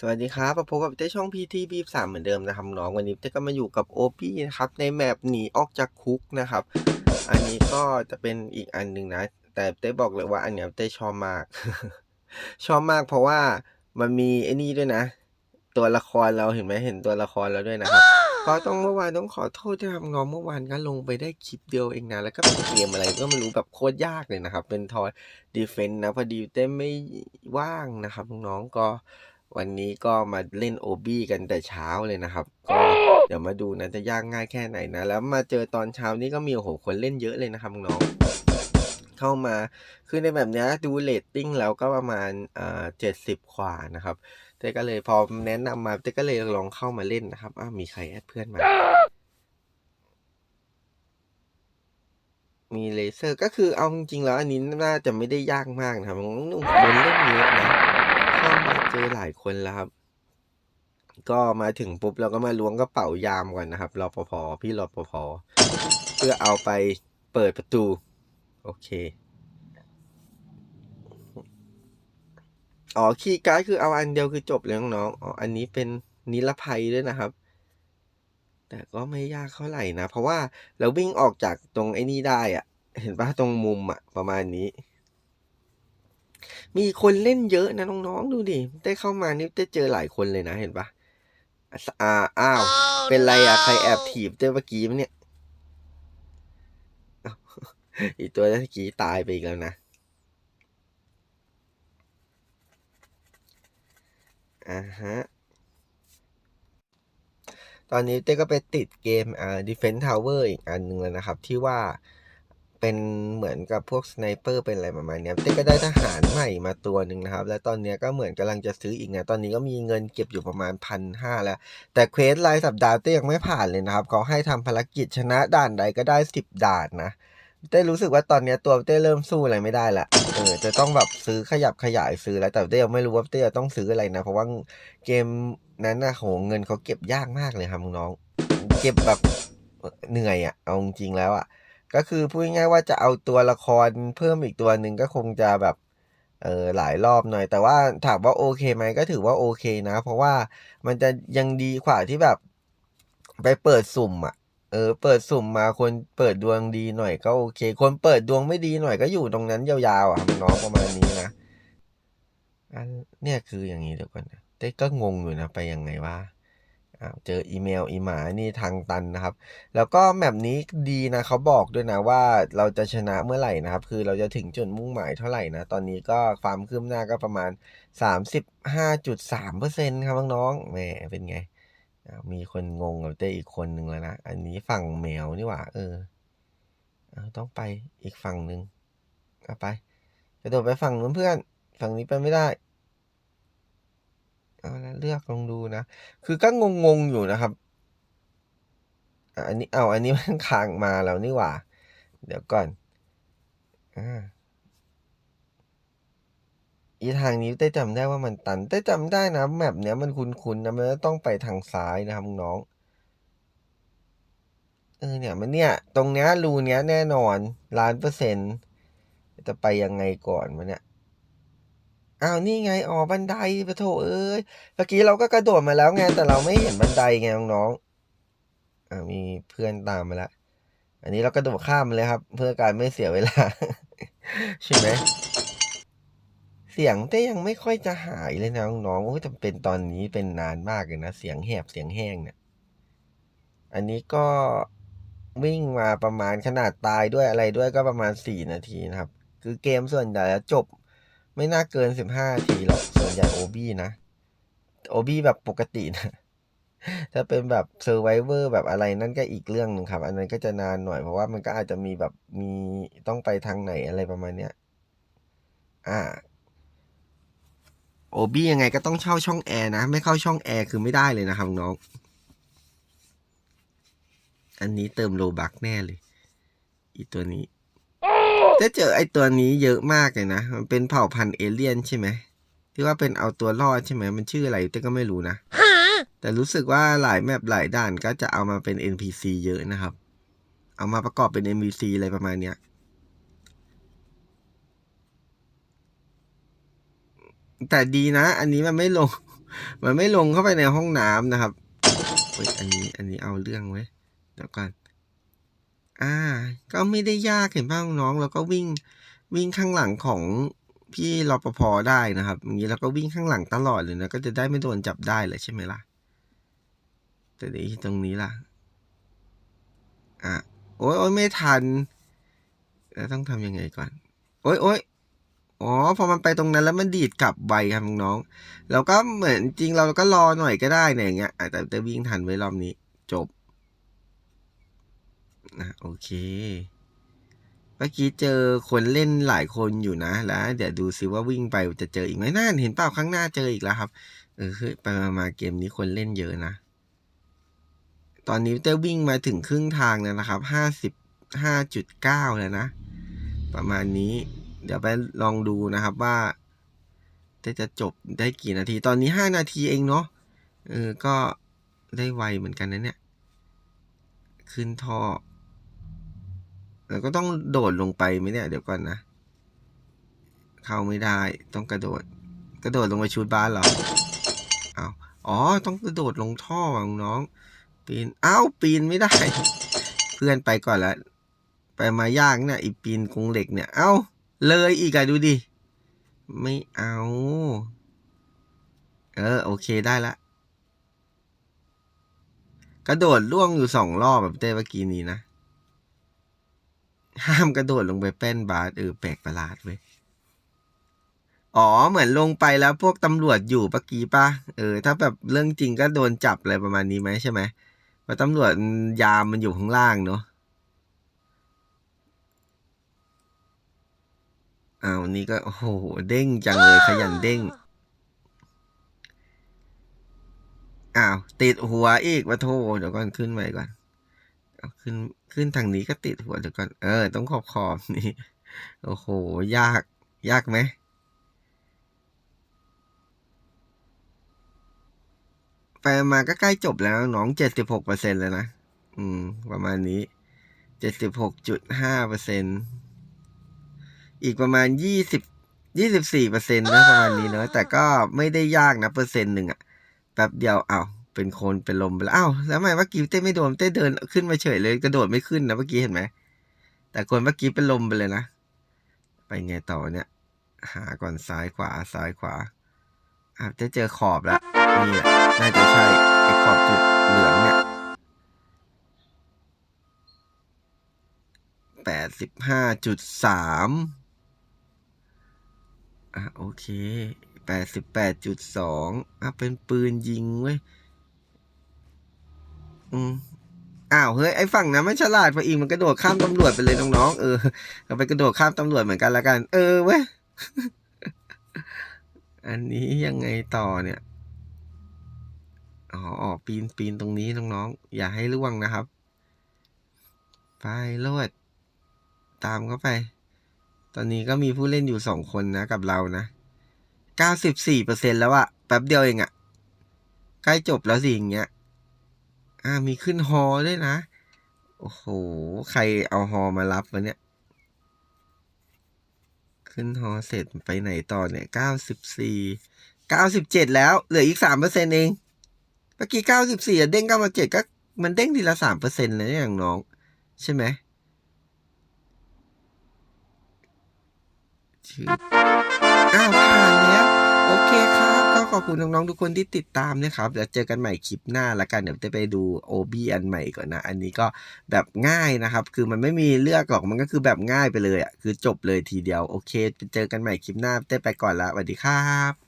สวัสดีครับพบกับเต้ช่อง PT บีสามเหมือนเดิมนะครับน้องวันนี้เต้ก็มาอยู่กับโอปี้นะครับในแมปหนีออกจากคุกนะครับ อันนี้ก็จะเป็นอีกอันหนึ่งนะ แต่เต้บอกเลยว่าอันเนี้ยเต้ชอบมาก ชอบมากเพราะว่ามันมีไอ้นี่ด้วยนะ ตัวละครเราเห็นไหมเห็นตัวละครเราด้วยนะครับ ก็ต้องเมื่อวานต้องขอโทษที่ทำน้องเมื่อวานก็ลงไปได้คลิปเดียวเองนะแล้วก็เป็นเกมอะไรก็ไม่รู้แบบโคตรยากเลยนะครับ เป็นทอยดีเฟนต์นะพอดีเต้ไม่ว่างนะครับน้องก็ วันนี้ก็มาเล่นโอบี้กันแต่เช้าเลยนะครับ ก็เดี๋ยวมาดูนะจะยากง่ายแค่ไหนนะ แล้วมาเจอตอนเช้านี้ก็มีโอ้โหคนเล่นเยอะเลยนะครับน้องเข้ามาคือในแบบเนี้ยดูเรตติ้งแล้วก็ประมาณอ่าเจ็ดสิบกว่านะครับเต้ก็เลยพอแนะนำมาเต้ก็เลยลองเข้ามาเล่นนะครับอ้าวมีใครแอดเพื่อนมามีเลเซอร์ก็คือเอาจริงๆแล้วอันนี้น่าจะไม่ได้ยากมากนะครับคนเล่นเยอะนะ เข้ามาเจอหลายคนแล้วครับ ก็มาถึงปุ๊บเราก็มาล้วงกระเป๋ายามก่อนนะครับรอปภพี่รอปภเพื่อเอาไปเปิดประตู โอเคอ๋อคีย์การ์ดคือเอาอันเดียวคือจบเลยน้องๆอ๋ออันนี้เป็นนิรภัยด้วยนะครับ แต่ก็ไม่ยากเท่าไหร่นะ เพราะว่าเราวิ่งออกจากตรงไอ้นี่ได้อะเห็นปะตรงมุมอะประมาณนี้ มีคนเล่นเยอะนะน้องๆดูดิ ได้เข้ามานี่ได้เจอหลายคนเลยนะเห็นปะอ่าอ้าว เป็นไรอะใครแอบถีบเต้เมื่อกี้มั้ยเนี่ยอ้าวอีกตัวเมื่อกี้ตายไปอีกแล้วนะ อ่าฮะ ตอนนี้เต้ก็ไปติดเกมอ่า Defense Tower อีกอันหนึ่งแล้วนะครับ ที่ว่า เป็นเหมือนกับพวกสไนเปอร์เป็นอะไรประมาณนี้เต้ก็ได้ทหารใหม่มาตัวหนึ่งนะครับ แล้วตอนเนี้ยก็เหมือนกำลังจะซื้ออีกนะตอนนี้ก็มีเงินเก็บอยู่ประมาณพันห้าแล้ว แต่เควสรายสัปดาห์เต้ยังไม่ผ่านเลยนะครับเขาให้ทำภารกิจชนะด่านใดก็ได้สิบด่านนะเต้รู้สึกว่าตอนเนี้ยตัวเต้เริ่มสู้อะไรไม่ได้ละเออจะต้องแบบซื้อขยับขยายซื้อแล้วแต่เต้ยังไม่รู้ว่าเต้จะต้องซื้ออะไรนะ เพราะว่าเกมนั้นนะโหเงินเขาเก็บยากมากเลยครับน้อง เก็บแบบเหนื่อยอะ่ะเอาจริงแล้วอะ่ะ ก็คือพูดง่ายๆว่าจะเอาตัวละครเพิ่มอีกตัวหนึ่งก็คงจะแบบเออหลายรอบหน่อย แต่ว่าถามว่าโอเคไหมก็ถือว่าโอเคนะ เพราะว่ามันจะยังดีกว่าที่แบบไปเปิดสุ่มอะเออเปิดสุ่มมาคนเปิดดวงดีหน่อยก็โอเค คนเปิดดวงไม่ดีหน่อยก็อยู่ตรงนั้นยาวๆอะน้องประมาณนี้นะอันเนี่ยคืออย่างนี้เดี๋ยวก่อนนะเต้ก็งงอยู่นะไปยังไงวะ เจออีเมลอีหมานี่ทางตันนะครับ แล้วก็แมปนี้ดีนะเขาบอกด้วยนะว่าเราจะชนะเมื่อไหร่นะครับ คือเราจะถึงจุดมุ่งหมายเท่าไหร่นะ ตอนนี้ก็ความคืบหน้าก็ประมาณ 35.3%ครับน้องๆแหมเป็นไง มีคนงงกับเต้อีกคนหนึ่งแล้วนะ อันนี้ฝั่งแมวนี่หว่า เออต้องไปอีกฝั่งหนึ่งไปกระโดดไปฝั่งนู้นเพื่อน ฝั่งนี้ไปไม่ได้ เอาละเลือกลองดูนะ คือก็งงงๆอยู่นะครับ อันนี้เอาอันนี้มันค้างมาแล้วนี่หว่า เดี๋ยวก่อนอ่าอีทางนี้เต้จำได้ว่ามันตันเต้จำได้นะแมปเนี้ยมันคุ้นๆนะมันต้องไปทางซ้ายนะครับน้องเออเนี่ยมันเนี่ย ตรงเนี้ยรูเนี้ยแน่นอนล้านเปอร์เซ็นต์จะไปยังไงก่อนมันเนี่ย อ้าวนี่ไงอ๋อบันไดปะโถเอ้ยเมื่อกี้เราก็กระโดดมาแล้วไงแต่เราไม่เห็นบันไดไงน้องๆอ่ามีเพื่อนตามมาแล้วอันนี้เรากระโดดข้ามเลยครับ เพื่อการไม่เสียเวลาใช่ไหมเสียงเต้ยังไม่ค่อยจะหายเลยนะน้องๆโอ้ยแต่เป็นตอนนี้เป็นนานมากเลยนะเสียงแหบเสียงแห้งเนี่ยอันนี้ก็วิ่งมาประมาณขนาดตายด้วยอะไรด้วยก็ประมาณสี่นาทีนะครับ คือเกมส่วนใหญ่จะจบ ไม่น่าเกินสิบห้าทีหรอกส่วนใหญ่โอบี้นะโอบี้แบบปกตินะถ้าเป็นแบบเซอร์ไวเวอร์แบบอะไรนั่นก็อีกเรื่องหนึ่งครับ อันนั้นก็จะนานหน่อยเพราะว่ามันก็อาจจะมีแบบมีต้องไปทางไหนอะไรประมาณเนี้ยอ่าโอบี้ยังไงก็ต้องเช่าช่องแอร์นะ ไม่เข้าช่องแอร์คือไม่ได้เลยนะครับน้อง อันนี้เติมโลบักแน่เลย อีตัวนี้ จะเจอไอตัวนี้เยอะมากเลยนะ มันเป็นเผ่าพันธุ์เอเลี่ยนใช่ไหม ที่ว่าเป็นเอาตัวรอดใช่ไหม มันชื่ออะไรแต่ก็ไม่รู้นะ แต่รู้สึกว่าหลายแมปหลายด่านก็จะเอามาเป็น NPC เยอะนะครับ เอามาประกอบเป็น NPC อะไรประมาณเนี้ย แต่ดีนะ อันนี้มันไม่ลง มันไม่ลงเข้าไปในห้องน้ำนะครับเฮ้ยอันนี้ อันนี้เอาเรื่องไว้เดี๋ยวก่อน อ่า ก็ไม่ได้ยากเห็นป่ะน้องๆเราก็วิ่งวิ่งข้างหลังของพี่รปภได้นะครับ อย่างนี้เราก็วิ่งข้างหลังตลอดเลยนะก็จะได้ไม่โดนจับได้เลยใช่ไหมล่ะ แต่เดี๋ยวตรงนี้ล่ะ อะโอ๊ยโอ๊ยไม่ทันแล้วต้องทำยังไงก่อน โอ๊ยโอ๊ยอ๋อ พอมันไปตรงนั้นแล้วมันดีดกลับไวครับน้องเราก็เหมือนจริงเราก็รอหน่อยก็ได้เนี่ยอย่างเงี้ยแต่แต่วิ่งทันไว้รอบนี้ จบ นะโอเคเมื่อกี้เจอคนเล่นหลายคนอยู่นะ แล้ว เดี๋ยวดูซิว่าวิ่งไปจะเจออีกไหมน่าเห็นเปล่าข้างหน้าเจออีกแล้วครับ เออคือไปมามาเกมนี้คนเล่นเยอะนะ ตอนนี้เต้วิ่งมาถึงครึ่งทางแล้วนะครับห้าสิบห้าจุดเก้าแล้วนะ ประมาณนี้ เดี๋ยวไปลองดูนะครับว่าเต้จะจบได้กี่นาที ตอนนี้ห้านาทีเองเนาะ เออ ก็ได้ไวเหมือนกันนะเนี่ย ขึ้นท่อ แล้วก็ต้องโดดลงไปไหมเนี่ย เดี๋ยวก่อนนะ เข้าไม่ได้ ต้องกระโดด กระโดดลงไปชูดบ้านเรอเอาอ๋อ ต้องกระโดดลงท่อว่ะน้อง ปีนเอ้าปีนไม่ได้ เพื่อนไปก่อนล้วไปมายากเนี่ยอีปีนกรงเหล็กเนี่ย เอ้า เลยอีกอะดูดิ ไม่เอา เออ โอเคได้ละ กระโดดล่วงอยู่สองรอบแบบเต้เมื่อกี้นี้นะ ห้ามกระโดดลงไปแป้นบาสเออแปลกประหลาดเว้ยอ๋อเหมือนลงไปแล้วพวกตำรวจอยู่ปะกี้ปะเออ ถ้าแบบเรื่องจริงก็โดนจับอะไรประมาณนี้ไหมใช่ไหมเพราตำรวจยามมันอยู่ข้างล่างเนาะอ้าวนี่ก็โอ้โหเด้งจังเลยขยันเด้งอ้าวติดหัวอีกวะโทเดี๋ยวก่อนขึ้นไปก่อน ขึ้นขึ้นทางนี้ก็ติดหัวเดี๋ยวก่อน เออ ต้องขอบขอบนี่ โอ้โห ยาก ยากไหมไปมาก็ใกล้จบแล้วน้องเจ็ดสิบหกเปอร์เซ็นแล้วนะ อืม ประมาณนี้เจ็ดสิบหกจุดห้าเปอร์เซ็นอีกประมาณยี่สิบยี่สิบสี่เปอร์เซ็นต์นะประมาณนี้เนอะแต่ก็ไม่ได้ยากนะเปอร์เซ็นต์หนึ่งอะแป๊บเดียวเอา เป็นคนเป็นลมไปแล้วอ้าวแล้วทำไมเมื่อกี้เต้ไม่โดนเต้เดินขึ้นมาเฉยเลย กระโดดไม่ขึ้นนะเมื่อกี้เห็นไหมแต่คนเมื่อกี้เป็นลมไปเลยนะไปไงต่อเนี่ย หาก่อนซ้ายขวาซ้ายขวาอะจะเจอขอบแล้วนี่แหละน่าจะใช่ไอ้ขอบจุดเหลืองเนี่ยแปดสิบห้าจุดสามอะโอเคแปดสิบแปดจุดสองอะเป็นปืนยิงเว้ย อืมอ้าวเฮ้ยไอ้ฝั่งนั้นไม่ฉลาดพออีกมันกระโดดข้ามตำรวจไปเลยน้องๆเออเอาไปกระโดดข้ามตำรวจเหมือนกันละกัน เออเว้ยอันนี้ยังไงต่อเนี่ยอ๋อออกปีนปีนตรงนี้น้องๆอย่าให้ล่วงนะครับ ไปโลดตามเข้าไป ตอนนี้ก็มีผู้เล่นอยู่สองคนนะกับเรานะเก้าสิบสี่เปอร์เซ็นแล้วอะแป๊บเดียวเองอะใกล้จบแล้วสิอย่างเงี้ย อ่ามีขึ้นฮอด้วยนะ โอ้โห ใครเอาฮอมารับวะเนี่ย ขึ้นฮอเสร็จไปไหนต่อเนี่ยเก้าสิบสี่เก้าสิบเจ็ดแล้ว เหลืออีกสามเปอร์เซ็นเอง เมื่อกี้เก้าสิบสี่เด้งเก้ามาเจ็ดก็มันเด้งทีละสามเปอร์เซ็นต์เลยอย่างน้อง ใช่ไหมออ้าวผ่านแล้ว โอเคครับ ก็ขอบคุณน้องๆทุกคนที่ติดตามนะครับเดี๋ยวเจอกันใหม่คลิปหน้าละกันเดี๋ยวจะไปดูโอบีอันใหม่ก่อนนะ อันนี้ก็แบบง่ายนะครับ คือมันไม่มีเลือกหรอกมันก็คือแบบง่ายไปเลยอะคือจบเลยทีเดียวโอเคเจอกันใหม่คลิปหน้าเต้ไปก่อนละสวัสดีครับ